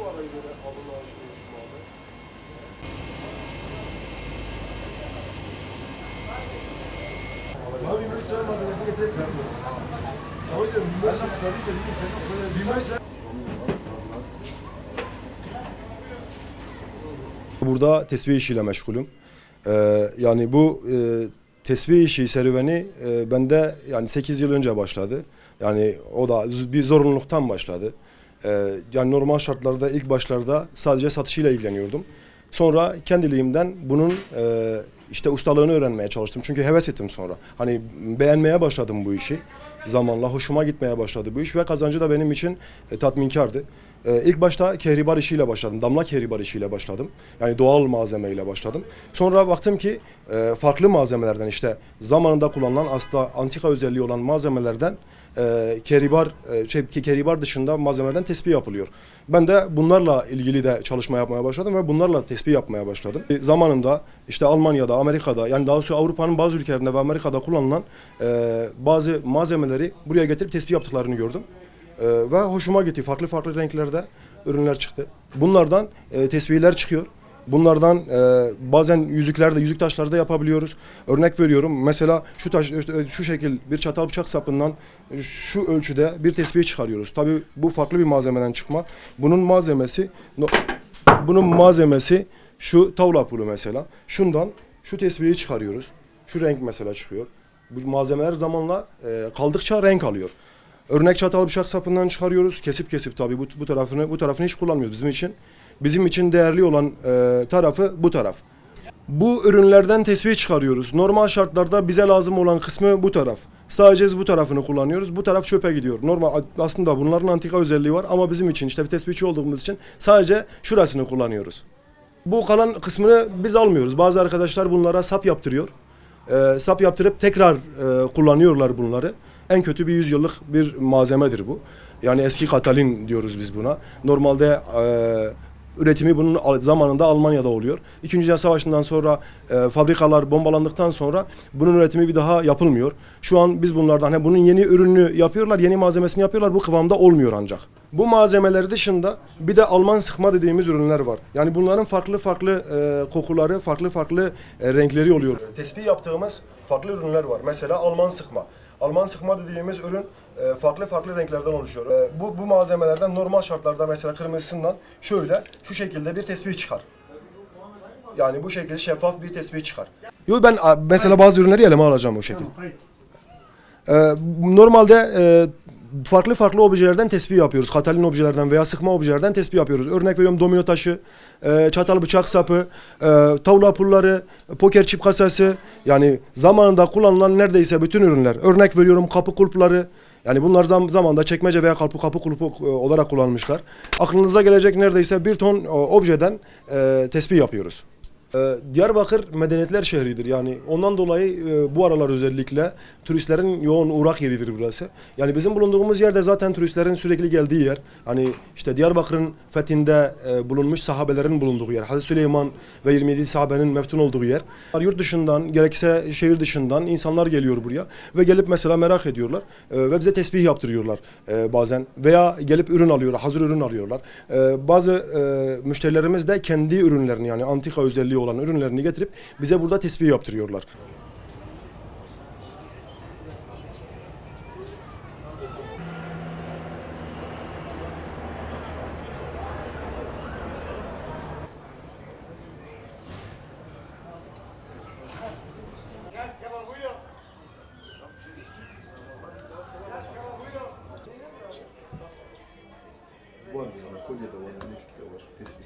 göre alın ağaçlı ihtimali. Abi 25 lira malzemesini getirip sen Sana diyorum 25 lira verdiyse 25 lira Burada tesbih işiyle meşgulüm. Ee, yani bu e, tesbih işi serüveni e, bende yani 8 yıl önce başladı. Yani o da bir zorunluluktan başladı. Ee, yani normal şartlarda ilk başlarda sadece satışıyla ilgileniyordum. Sonra kendiliğimden bunun e, işte ustalığını öğrenmeye çalıştım. Çünkü heves ettim sonra. Hani beğenmeye başladım bu işi. Zamanla hoşuma gitmeye başladı bu iş ve kazancı da benim için e, tatminkardı. E, ilk başta kehribar işiyle başladım. Damla kehribar işiyle başladım. Yani doğal malzemeyle başladım. Sonra baktım ki e, farklı malzemelerden işte zamanında kullanılan aslında antika özelliği olan malzemelerden e, kehribar e, şey ki kehribar dışında malzemelerden tespih yapılıyor. Ben de bunlarla ilgili de çalışma yapmaya başladım ve bunlarla tespih yapmaya başladım. E, zamanında işte Almanya'da, Amerika'da yani daha doğrusu Avrupa'nın bazı ülkelerinde ve Amerika'da kullanılan e, bazı malzemeleri buraya getirip tespih yaptıklarını gördüm. Ee, ve hoşuma gitti. Farklı farklı renklerde ürünler çıktı. Bunlardan e, tesbihler çıkıyor. Bunlardan e, bazen yüzüklerde, yüzük taşları da yapabiliyoruz. Örnek veriyorum. Mesela şu taş, işte, şu şekil bir çatal bıçak sapından şu ölçüde bir tesbih çıkarıyoruz. Tabii bu farklı bir malzemeden çıkma. Bunun malzemesi bunun malzemesi şu tavla pulu mesela. Şundan şu tesbihi çıkarıyoruz. Şu renk mesela çıkıyor. Bu malzemeler zamanla e, kaldıkça renk alıyor. Örnek çatal bıçak sapından çıkarıyoruz. Kesip kesip tabii bu, bu tarafını bu tarafını hiç kullanmıyoruz bizim için. Bizim için değerli olan e, tarafı bu taraf. Bu ürünlerden tesbih çıkarıyoruz. Normal şartlarda bize lazım olan kısmı bu taraf. Sadece bu tarafını kullanıyoruz. Bu taraf çöpe gidiyor. Normal aslında bunların antika özelliği var ama bizim için işte bir tespihçi olduğumuz için sadece şurasını kullanıyoruz. Bu kalan kısmını biz almıyoruz. Bazı arkadaşlar bunlara sap yaptırıyor. Ee, sap yaptırıp tekrar e, kullanıyorlar bunları. En kötü bir yüzyıllık bir malzemedir bu. Yani eski katalin diyoruz biz buna. Normalde e, üretimi bunun zamanında Almanya'da oluyor. İkinci Dünya Savaşı'ndan sonra e, fabrikalar bombalandıktan sonra bunun üretimi bir daha yapılmıyor. Şu an biz bunlardan hani bunun yeni ürünü yapıyorlar, yeni malzemesini yapıyorlar. Bu kıvamda olmuyor ancak. Bu malzemeler dışında bir de Alman sıkma dediğimiz ürünler var. Yani bunların farklı farklı e, kokuları, farklı farklı e, renkleri oluyor. Tespih yaptığımız farklı ürünler var. Mesela Alman sıkma. Alman sıkma dediğimiz ürün e, farklı farklı renklerden oluşuyor. E, bu bu malzemelerden normal şartlarda mesela kırmızısından şöyle şu şekilde bir tespih çıkar. Yani bu şekilde şeffaf bir tespih çıkar. Yo ben mesela bazı ürünleri elime alacağım o şekilde. Ee, normalde e, farklı farklı objelerden tespih yapıyoruz. Katalin objelerden veya sıkma objelerden tespih yapıyoruz. Örnek veriyorum domino taşı, e, çatal bıçak sapı, e, tavla pulları, poker çip kasası. Yani zamanında kullanılan neredeyse bütün ürünler. Örnek veriyorum kapı kulpları. Yani bunlar zam zamanda çekmece veya kapı kapı kulpu e, olarak kullanmışlar. Aklınıza gelecek neredeyse bir ton e, objeden e, tespih yapıyoruz. Ee, Diyarbakır medeniyetler şehridir. Yani ondan dolayı e, bu aralar özellikle turistlerin yoğun uğrak yeridir burası. Yani bizim bulunduğumuz yerde zaten turistlerin sürekli geldiği yer. Hani işte Diyarbakır'ın fethinde e, bulunmuş sahabelerin bulunduğu yer. Hazreti Süleyman ve 27 sahabenin meftun olduğu yer. Yurt dışından gerekse şehir dışından insanlar geliyor buraya ve gelip mesela merak ediyorlar e, ve bize tesbih yaptırıyorlar bazen veya gelip ürün alıyorlar, hazır ürün alıyorlar. Bazı müşterilerimiz de kendi ürünlerini yani antika özelliği olan ürünlerini getirip bize burada tesbih yaptırıyorlar. Var bizde kolye var, bileklik de var, tespih.